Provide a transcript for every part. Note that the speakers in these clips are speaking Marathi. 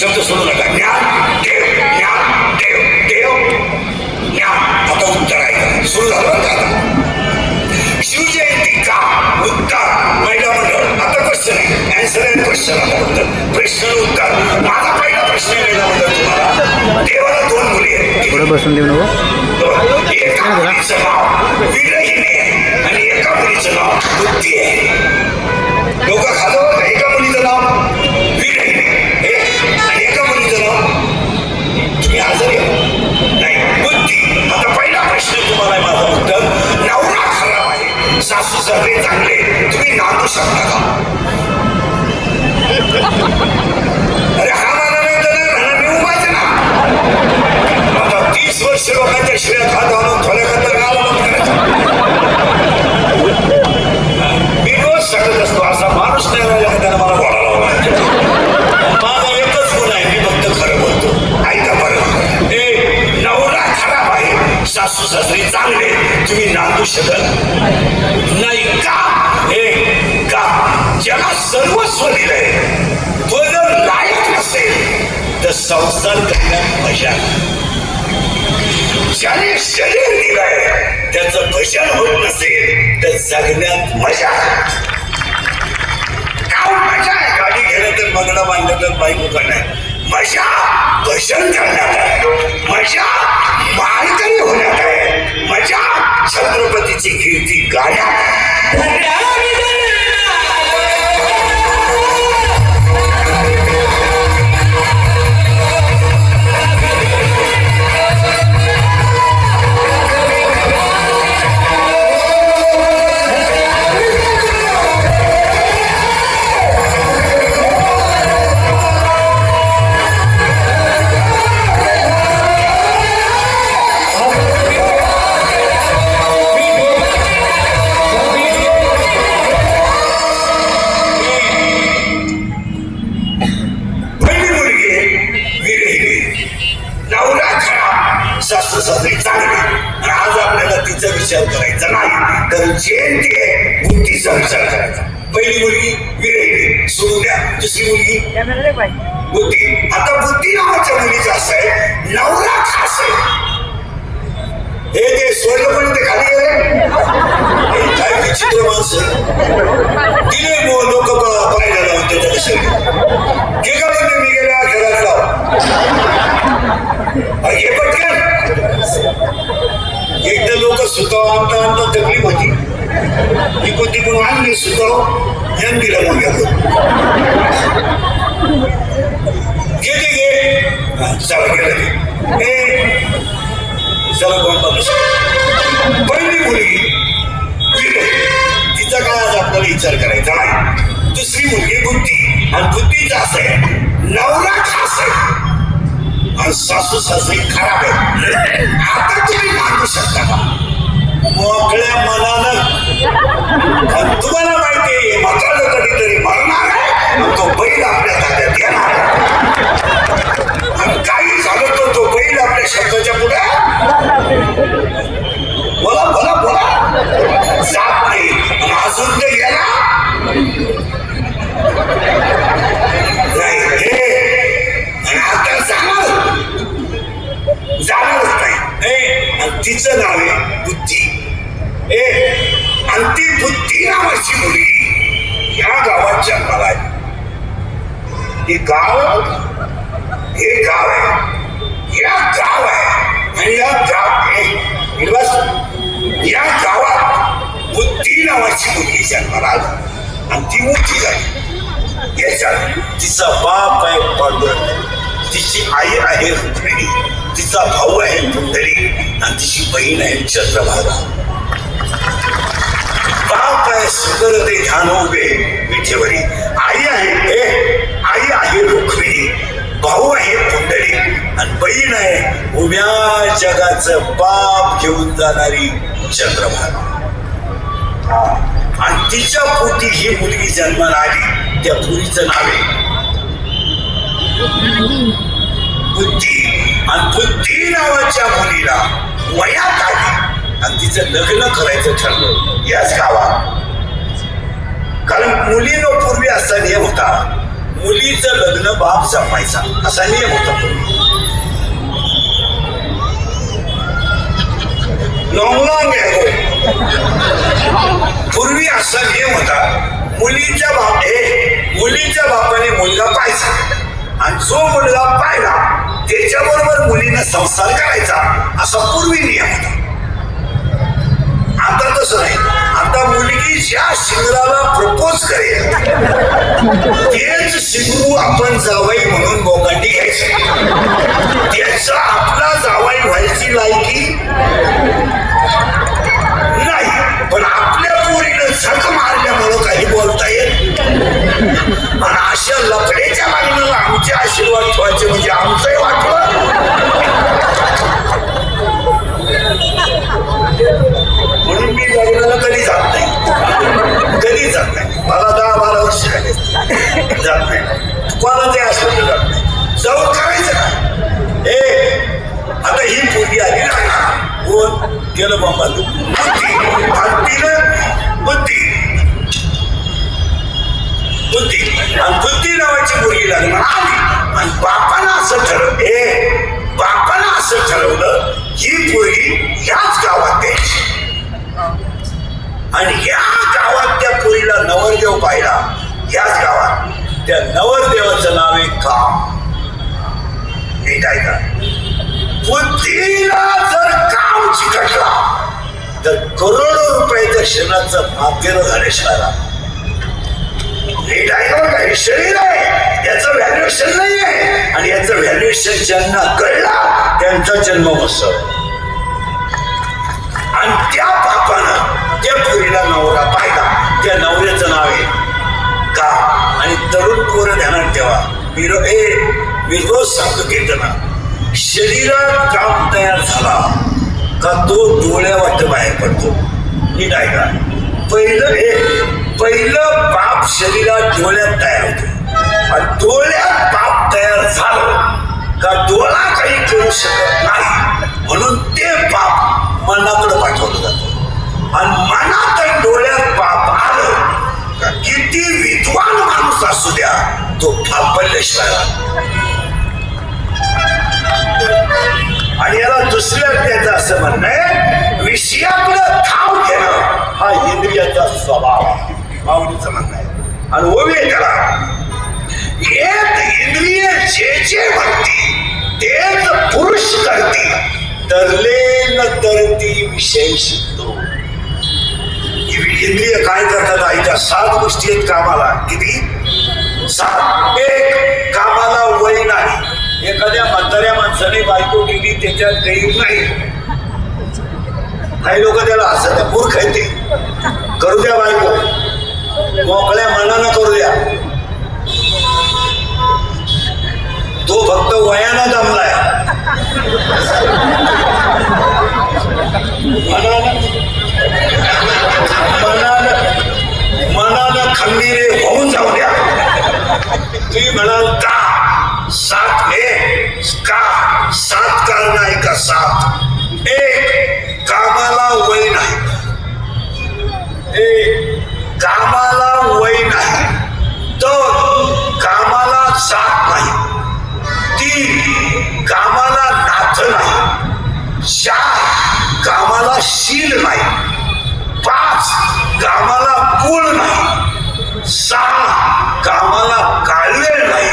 शब्द सोडू नका ज्ञान देव ज्ञान देव देव ज्ञान आता उत्तर आहे सुरू झालं आता शिवजयंती का उत्तर महिला मंडळ आता क्वेश्चन आहे अँसर अँड क्वेश्चन आता उत्तर प्रश्न उत्तर माझा पहिला प्रश्न आहे महिला मंडळ तुम्हाला देवाला दोन मुली आहेत बसून देऊ नको एका नाव विरहिणी तुम्ही नांदू शकत नाही का? हे का? ज्याला सर्वस्व दिलंय तो जर लायक नसेल तर संसार करण्यात मजा ज्याने शरीर दिलंय त्याचं भजन होत नसेल तर जगण्यात मजा. काय मजा आहे? गाडी घेणं तर बंगला बांधलं तर बाईक करण्यात मजा भजन करण्यात आहे मजा. मुलगी बुद्धी. आता बुद्धी नावाच्या मुलीचं असं आहे नवरा खास आहे हे ते सोडलं पण ते खाली गेले? काय विचित्र माणसं. तिने लोक पाहायला लावून त्याच्या कशाला हे का मी गेल्या घरात लाव हे पटकन. एकदा लोक सुताव आणता आणता तकलीफ होती इकडून तिकडून आणली सुताव. यान दिला मुलगा घे ते घे हा, चला गेलं ते ए, कोण माणूस पहिली मुलगी विरहिणी. तिचा काय आज आपल्याला विचार करायचा नाही. दुसरी मुलगी बुद्धी आणि बुद्धीचा असं आहे नवरा खास आहे. आणि सासू सासरी खराब आहे आता तुम्ही मानू शकता का? मोकळ्या मनानं. आणि तुम्हाला माहिती आहे म्हातारं कधीतरी मरणार आहे आणि तो बैल आपल्या ताब्यात येणार आहे. तो शब्दाच्या पुढे? बोला बोला बोला. जात नाही. अजून ते गेला याच्यात तिचा बाप आहे पांडुरंग तिची आई आहे रुक्मिणी. तिचा भाऊ आहे पुंडली आणि तिची बहीण आहे चंद्रभागा. बाप आहे सुंदर ते ध्यान उभे विठेवरी आई आहे हे. आई आहे रुक्मिणी. भाऊ आहे पुंडली आणि बहीण आहे उभ्या जगाचं बाप घेऊन जाणारी चंद्रभागा. आणि तिच्या पोटी ही मुलगी जन्माला आली. त्या मुलीचं नाव आहे. बुद्धी. आणि बुद्धी नावाच्या मुलीला वयात आली. आणि तिचं लग्न करायचं ठरलं. याच गावात. कारण मुलीनं पूर्वी असा नियम होता. मुलीचं लग्न बाप जमायचा असा नियम होता पूर्वी. लॉंग आहे पूर्वी असा नियम होता. मुलीच्या बाप हे मुलीच्या बापाने मुलगा पाहायचा आणि जो मुलगा पाहिला त्याच्याबरोबर मुलीनं संसार करायचा असा पूर्वी नियम होता. आता तसं नाही. आता मुलगी ज्या शिंगराला प्रपोज करेल तेच शिंगू आपण जावई म्हणून बोकांडी घ्यायचं. त्याचा आपला जावाई व्हायची लायकी नाही. पण आपल्या पोरीनं झक मारल्यामुळं काही बोलता येत आणि अशा लफड्याच्या मागणं आमचे आशीर्वाद ठेवायचे म्हणजे आमचंही वाटलं. आणि ह्या गावात त्या पोरीला नवरदेव पाहिला. याच गावात त्या नवरदेवाचं नाव आहे काम. नीट ऐका बुद्धीला जर काम चिकटला तर करोडो रुपयाच्या क्षणाचं मातेर झाल्याशिवाय नीट ऐका काही शरीर आहे. याचं व्हॅल्युएशन नाही आहे आणि याचं व्हॅल्युएशन ज्यांना कळला त्यांचा जन्म उत्सव आणि त्या ज्या त्या नवरा पाहिला. त्या नवऱ्याचं नाव आहे का? आणि तरुण पोरं ध्यानात ठेवा. मी ए मी रोज सांगतो घेताना शरीरात काम तयार झाला का तो डोळ्या वाट बाहेर पडतो? नीट ऐका. पहिलं हे पहिलं पाप शरीरात डोळ्यात तयार होतो. आणि डोळ्यात पाप तयार झालं का डोळा काही करू शकत नाही? म्हणून ते पाप मनाकडे पाठवलं जातं. आणि मनात डोळ्यात पाप आलं का किती विद्वान माणूस असू द्या तो फापल्याशिवाय आणि याला दुसऱ्या त्याचं असं म्हणणं आहे विषयाकडं धाव घेणं हा इंद्रियाचा स्वभाव आहे. माऊलीचं म्हणणं आहे. आणि ओवे करा त्याला. एक इंद्रिय जे जे म्हणती तेच पुरुष करती. तरले न तरती विषय इंद्रिय काय करतात आईच्या सात गोष्टी आहेत कामाला. किती? सात. एक कामाला वय नाही. एखाद्या म्हाताऱ्या माणसाने बायको केली त्याच्यात काही नाही. काही लोक त्याला असं मूर्ख आहे ते. करू द्या बायको. मोकळ्या मनानं करू द्या. तो फक्त वयानं जमलाय. मनानं मनानं मनानं खंबीरे होऊन जाऊ द्या. तुम्ही म्हणाल का? सात हे का? सात कारण आहे का सात एक कामाला वय नाही. एक कामाला वय नाही. दोन कामाला साथ नाही. तीन कामाला नाथ नाही. कामाला कुळ नाही. सहा कामाला काळवेळ नाही.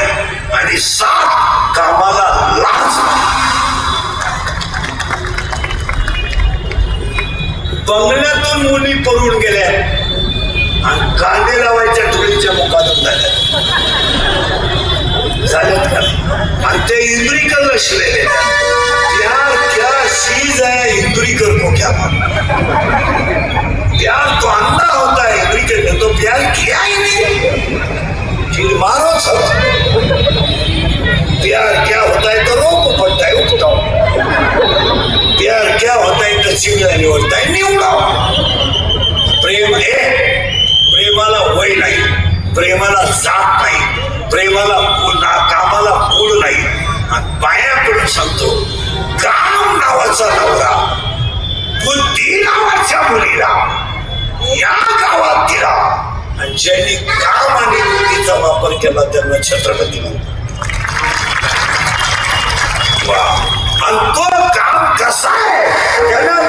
आणि सात कामाला लाच नाही. बंगल्यातून मुली पळून गेल्या. आणि कांदे लावायच्या टोळीच्या मुखातून झाल्या. झाल्यात का? आणि ते इंद्रिकल शिवाय प्यार तो अंधा होता है इंद्रिकर ने तो प्यार किया ही नहीं। फिर मारो सब। प्यार क्या होता है तो रोक पड़ता है उगताओ। प्यार क्या होता है तो चिवड़ा निवडता है निवडाव प्रेम हे प्रेमाला वय नाही प्रेमाला जात नाही प्रेमाला कुल- कामाला कुल नाही। आणि पायाकडून सांगतो काम नावाचा नवरा बुद्धी नावाच्या मुलीला या गावात दिला आणि ज्यांनी काम आणि बुद्धीचा वापर केला त्यांना छत्रपती म्हणतात. आणि तो काम कसा आहे? त्यानं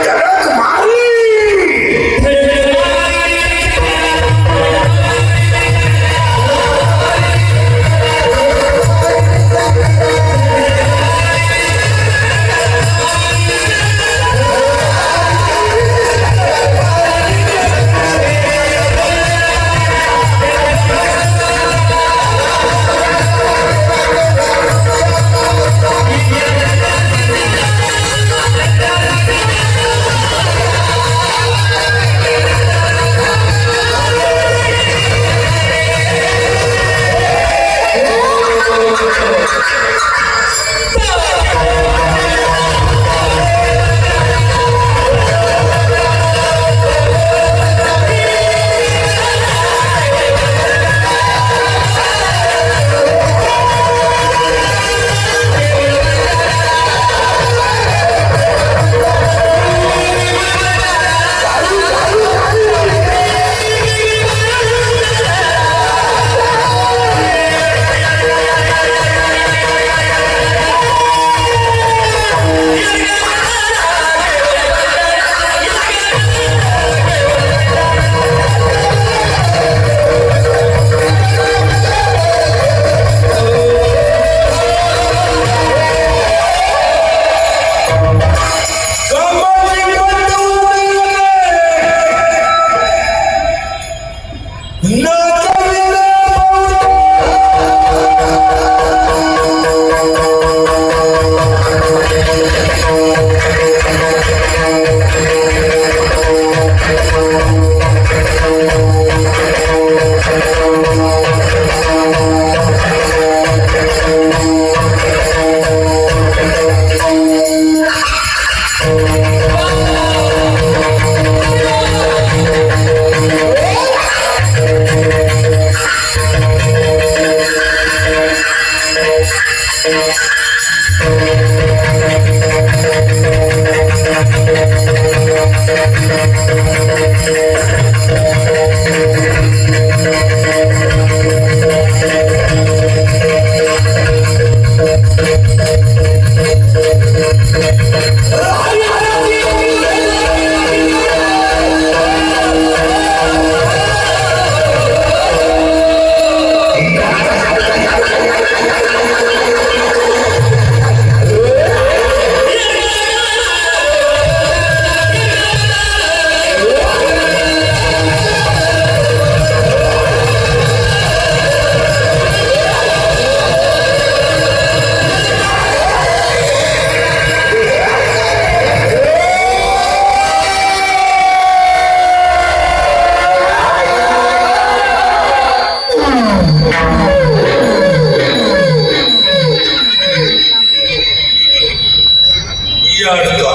याडका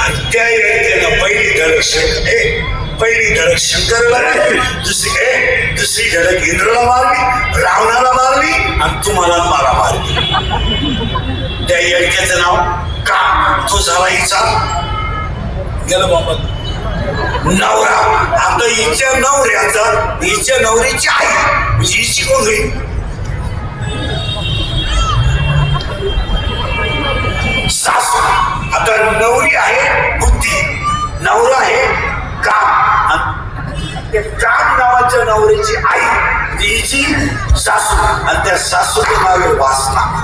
आणि त्या व्यक्तीनं पहिली धडक शंकर ए पहिली धडक शंकरला मारली दुसरी ए दुसरी धडक इंद्रला मारली रावणाला मारली आणि तुम्हाला मला मारली. त्या यडक्याचं नाव का? तो झाला हिचा. गेलं बाबा. नवरा. आता हिच्या नवऱ्याचा हिच्या नवरीची आई म्हणजे हिची कोण होईल? आणि त्या सासूचं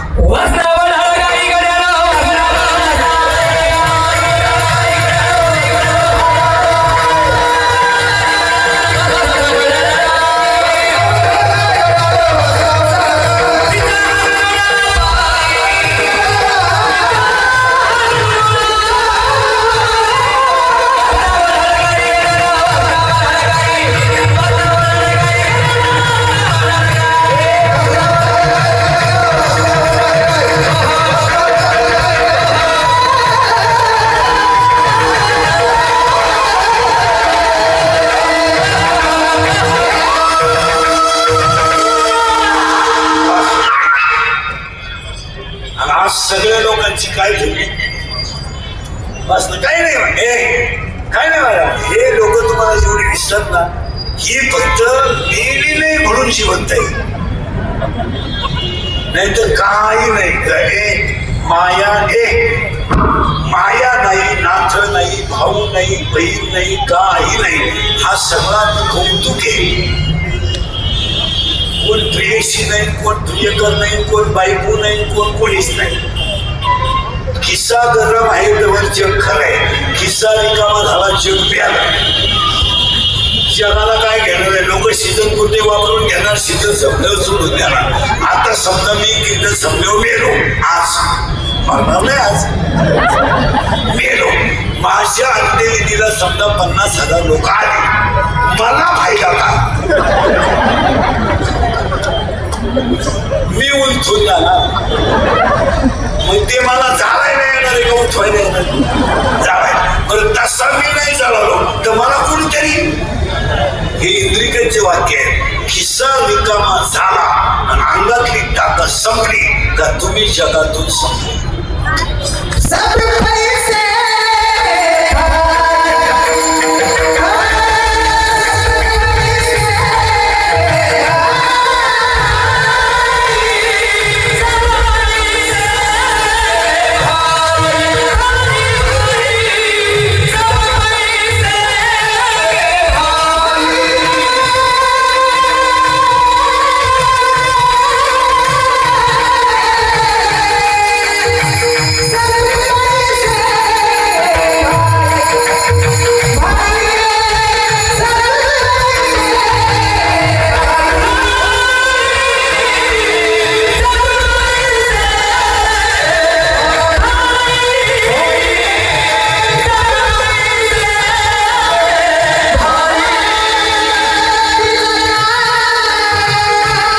असलं काही नाही म्हणते काय नाही म्हणा हे लोक तुम्हाला जेवढी दिसतात ना ही फक्त मेली नाही म्हणून जिवंत आहे नाही तर काही नाही. गहे माया एक माया नाही नाथ नाही भाऊ नाही बहीण नाही काही नाही. हा सगळा कौतुक आहे. कोण प्रियशी नाही कोण प्रियकर नाही कोण बायको नाही कोण कोणीच नाही. किस्सा गरम आहे जवळ जग खरंय किस्सा रिकामा झाला जग प्याला. जगाला काय घेणार आहे? लोक सीझन कुठे वापरून घेणार सीझन संपल्यावर सोडून देणार. आता समजा मी किती संपल्यावर मेलो. आज. मरणार नाही आज. मेलो. माझ्या अंत्यविधीला समजा पन्नास हजार लोक आले. मला फायदा का? मी उलथून जाणार. मग ते मला चालायला येणार आहे का उठवायला येणार. जावाय बरं तसा मी नाही झालो तर मला कोणीतरी हे इंद्रिकांचे वाक्य आहे खिस्सा रिकामा झाला आणि अंगातली टाका संपली का तुम्ही जगातून संपले?